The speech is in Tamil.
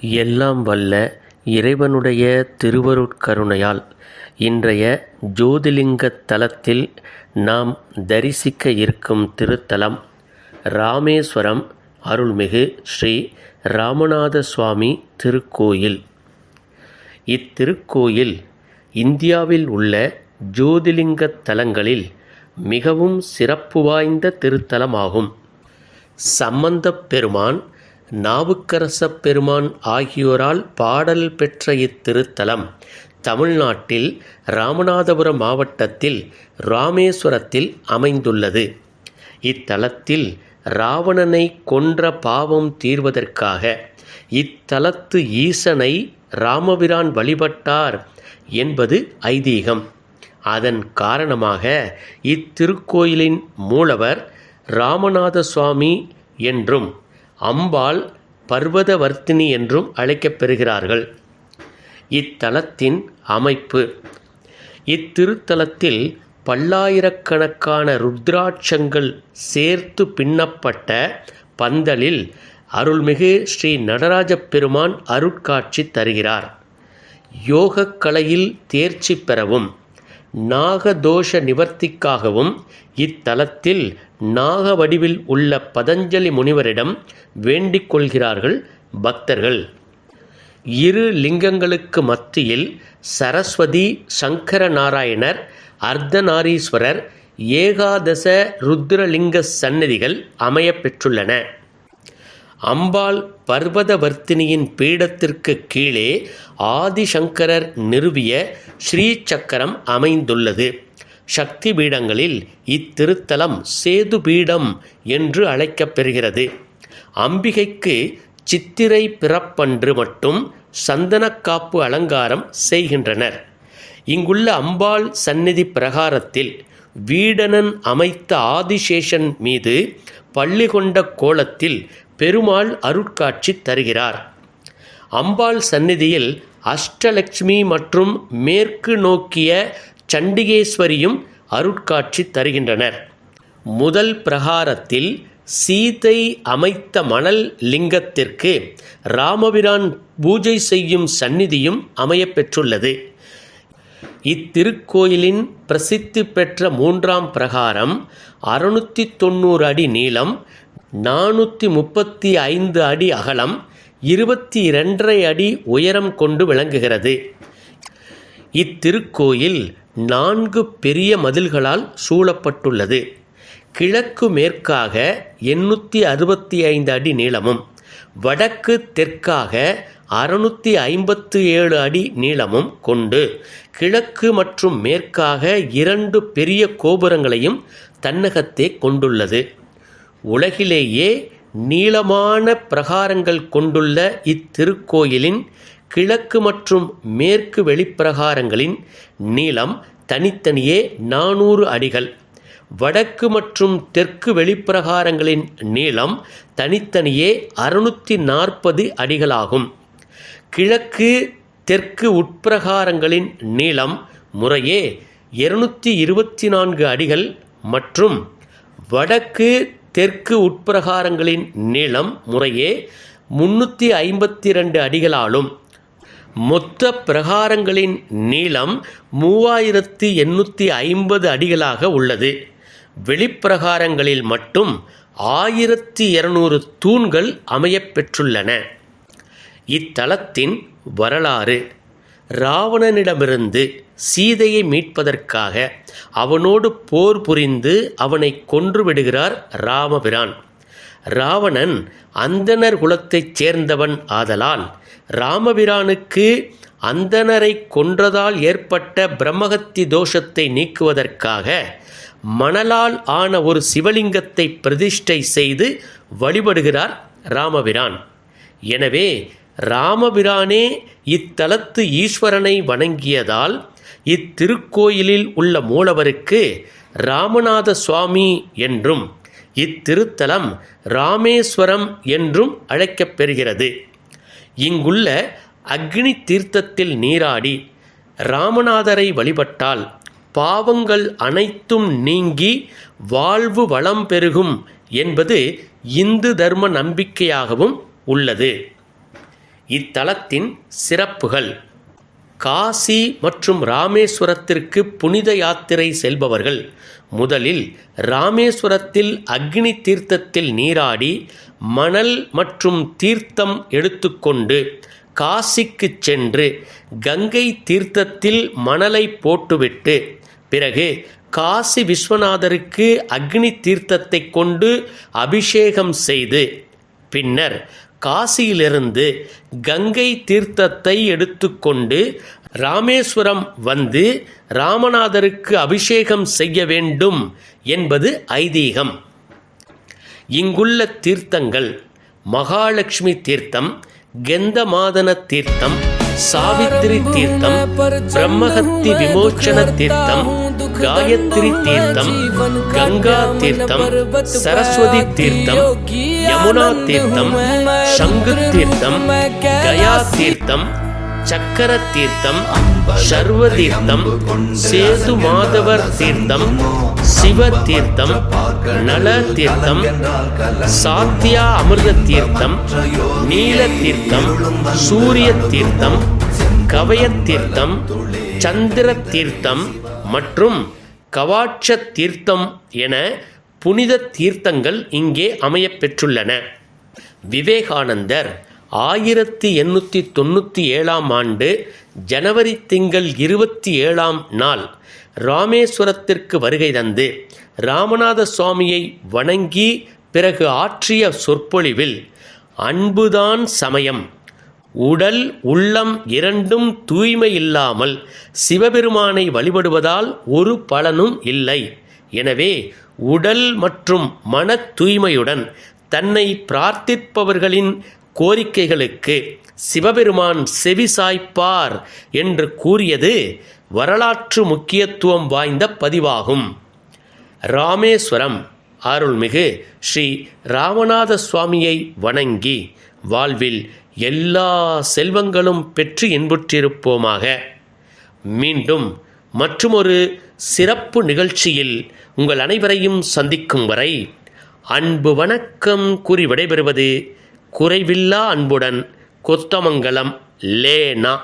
எல்லாம் வல்ல இறைவனுடைய திருவருட்கருணையால் இன்றைய ஜோதிலிங்க தலத்தில் நாம் தரிசிக்க இருக்கும் திருத்தலம் ராமேஸ்வரம் அருள்மிகு ஸ்ரீ ராமநாத சுவாமி திருக்கோயில். இத்திருக்கோயில் இந்தியாவில் உள்ள ஜோதிலிங்க தலங்களில் மிகவும் சிறப்பு வாய்ந்த திருத்தலமாகும். சம்பந்தப் பெருமான் நாவுக்கரசப் பெருமான் ஆகியோரால் பாடல் பெற்ற இத்திருத்தலம் தமிழ்நாட்டில் ராமநாதபுரம் மாவட்டத்தில் ராமேஸ்வரத்தில் அமைந்துள்ளது. இத்தலத்தில் ராவணனை கொன்ற பாவம் தீர்வதற்காக இத்தலத்து ஈசனை ராமபிரான் வழிபட்டார் என்பது ஐதீகம். அதன் காரணமாக இத்திருக்கோயிலின் மூலவர் ராமநாத சுவாமி என்றும் அம்பாள் பர்வதவர்த்தினி என்றும் அழைக்கப்பெறுகிறார்கள். இத்தலத்தின் அமைப்பு. இத்திருத்தலத்தில் பல்லாயிரக்கணக்கான ருத்ராட்சங்கள் சேர்த்து பின்னப்பட்ட பந்தலில் அருள்மிகு ஸ்ரீ நடராஜ பெருமான் அருட்காட்சி தருகிறார். யோகக்கலையில் தேர்ச்சி பெறவும் நாகதோஷ நிவர்த்திக்காகவும் இத்தலத்தில் நாக வடிவில் உள்ள பதஞ்சலி முனிவரிடம் வேண்டிக் கொள்கிறார்கள் பக்தர்கள். இரு லிங்கங்களுக்கு மத்தியில் சரஸ்வதி சங்கர நாராயணர் அர்த்தநாரீஸ்வரர் ஏகாதச ருத்ரலிங்க சன்னதிகள் அமையப்பெற்றுள்ளன அம்பாள் பர்வதவர்த்தினியின் பீடத்திற்கு கீழே ஆதிசங்கரர் நிறுவிய ஸ்ரீ சக்கரம் அமைந்துள்ளது. சக்தி பீடங்களில் இத்திருத்தலம் சேது பீடம் என்று அழைக்கப்பெறுகிறது அம்பிகைக்கு சித்திரை பிறப்பன்று மட்டும் சந்தனக்காப்பு அலங்காரம் செய்கின்றனர். இங்குள்ள அம்பாள் சந்நிதி பிரகாரத்தில் வீடனன் அமைத்த ஆதிசேஷன் மீது பள்ளி கொண்ட கோலத்தில் பெருமாள் அருட்காட்சி தருகிறார். அம்பாள் சந்நிதியில் அஷ்டலட்சுமி மற்றும் மேற்கு நோக்கிய சண்டிகேஸ்வரியும் அருட்காட்சி தருகின்றனர். முதல் பிரகாரத்தில் சீதை அமைத்த மணல் லிங்கத்திற்கு ராமபிரான் பூஜை செய்யும் சந்நிதியும் அமையப்பெற்றுள்ளது இத்திருக்கோயிலின் பிரசித்தி பெற்ற மூன்றாம் பிரகாரம் அறுநூற்றி தொண்ணூறு அடி நீளம் நானூற்றி முப்பத்தி ஐந்து அடி அகலம் இருபத்தி இரண்டரை அடி உயரம் கொண்டு விளங்குகிறது. இத்திருக்கோயில் நான்கு பெரிய மதில்களால் சூழப்பட்டுள்ளது. கிழக்கு மேற்காக எண்ணூற்றி அறுபத்தி ஐந்து அடி நீளமும் வடக்கு தெற்காக அறுநூற்றி ஐம்பத்து ஏழு அடி நீளமும் கொண்டு கிழக்கு மற்றும் மேற்காக இரண்டு பெரிய கோபுரங்களையும் தன்னகத்தே கொண்டுள்ளது. உலகிலேயே நீளமான பிரகாரங்கள் கொண்டுள்ள இத்திருக்கோயிலின் கிழக்கு மற்றும் மேற்கு வெளிப்பிரகாரங்களின் நீளம் தனித்தனியே நானூறு அடிகள். வடக்கு மற்றும் தெற்கு வெளிப்பிரகாரங்களின் நீளம் தனித்தனியே அறுநூற்றி நாற்பது அடிகளாகும். கிழக்கு தெற்கு உட்பிரகாரங்களின் நீளம் முறையே இருநூற்றி இருபத்தி நான்கு அடிகள் மற்றும் வடக்கு தெற்கு உட்பிரகாரங்களின் நீளம் முறையே முன்னூற்றி ஐம்பத்தி ரெண்டு அடிகளாலும். மொத்த பிரகாரங்களின் நீளம் மூவாயிரத்தி எண்ணூற்றி ஐம்பது அடிகளாக உள்ளது. வெளிப்பிரகாரங்களில் மட்டும் ஆயிரத்தி இருநூறு தூண்கள் அமையப்பெற்றுள்ளன இத்தலத்தின் வரலாறு. ராவணனிடமிருந்து சீதையை மீட்பதற்காக அவனோடு போர் புரிந்து அவனை கொன்றுவிடுகிறார் ராமபிரான். ராவணன் அந்தனர் குலத்தைச் சேர்ந்தவன் ஆதலால் ராமபிரானுக்கு அந்தனரை கொன்றதால் ஏற்பட்ட பிரம்மகத்தி தோஷத்தை நீக்குவதற்காக மணலால் ஆன ஒரு சிவலிங்கத்தை பிரதிஷ்டை செய்து வழிபடுகிறார் ராமபிரான். எனவே ராமபிரானே இத்தலத்து ஈஸ்வரனை வணங்கியதால் இத்திருக்கோயிலில் உள்ள மூலவருக்கு ராமநாத சுவாமி என்றும் இத்திருத்தலம் ராமேஸ்வரம் என்றும் அழைக்கப்பெறுகிறது. இங்குள்ள அக்னி தீர்த்தத்தில் நீராடி ராமநாதரை வழிபட்டால் பாவங்கள் அனைத்தும் நீங்கி வாழ்வு வளம் பெருகும் என்பது இந்து தர்ம நம்பிக்கையாகவும் உள்ளது. இத்தலத்தின் சிறப்புகள். காசி மற்றும் ராமேஸ்வரத்திற்கு புனித யாத்திரை செல்பவர்கள். முதலில் ராமேஸ்வரத்தில் அக்னி தீர்த்தத்தில் நீராடி மணல் மற்றும் தீர்த்தம் எடுத்துக்கொண்டு காசிக்கு சென்று கங்கை தீர்த்தத்தில் மணலை போட்டுவிட்டு பிறகு காசி விஸ்வநாதருக்கு அக்னி தீர்த்தத்தை கொண்டு அபிஷேகம் செய்து பின்னர் காசியிலிருந்து கங்கை தீர்த்தத்தை எடுத்துக்கொண்டு ராமேஸ்வரம் வந்து ராமநாதருக்கு அபிஷேகம் செய்ய வேண்டும் என்பது ஐதீகம். இங்குள்ள தீர்த்தங்கள் மகாலட்சுமி தீர்த்தம் கெந்தமாதன தீர்த்தம் சாவித்திரி தீர்த்தம் பிரம்மஹத்தி விமோச்சன தீர்த்தம் காயத்ரி தீர்த்தம் கங்கா தீர்த்தம் சரஸ்வதி தீர்த்தம் யமுனா தீர்த்தம் சங்கு தீர்த்தம் கயா தீர்த்தம் சக்கர தீர்த்தம் சர்வ தீர்த்தம் சேது மாதவர் தீர்த்தம் சிவ தீர்த்தம் நல தீர்த்தம் சாத்தியா அமிர்த தீர்த்தம் நீல தீர்த்தம் சூரிய தீர்த்தம் கவய தீர்த்தம் சந்திர தீர்த்தம் மற்றும் கவாட்ச தீர்த்தம் என புனித தீர்த்தங்கள் இங்கே அமையப் பெற்றுள்ளன விவேகானந்தர் ஆயிரத்தி எண்ணூற்றி தொண்ணூற்றி ஏழாம் ஆண்டு ஜனவரி திங்கள் இருபத்தி ஏழாம் நாள் ராமேஸ்வரத்திற்கு வருகை தந்து ராமநாத சுவாமியை வணங்கி பிறகு ஆற்றிய சொற்பொழிவில் அன்புதான் சமயம் உடல் உள்ளம் இரண்டும் தூய்மை இல்லாமல் சிவபெருமானை வழிபடுவதால் ஒரு பலனும் இல்லை. எனவே உடல் மற்றும் மன தூய்மையுடன் தன்னை பிரார்த்திப்பவர்களின் கோரிக்கைகளுக்கு சிவபெருமான் செவிசாய்ப்பார் என்று கூறியது வரலாற்று முக்கியத்துவம் வாய்ந்த பதிவாகும். ராமேஸ்வரம் அருள்மிகு ஸ்ரீ ராமநாத சுவாமியை வணங்கி வாழ்வில் எல்லா செல்வங்களும் பெற்று இன்புற்றிருப்போமாக. மீண்டும் மற்றுமொரு சிறப்பு நிகழ்ச்சியில் உங்கள் அனைவரையும் சந்திக்கும் வரை அன்பு வணக்கம் கூறி விடைபெறுவது குறைவில்லா அன்புடன் கொத்தமங்கலம் லேனா.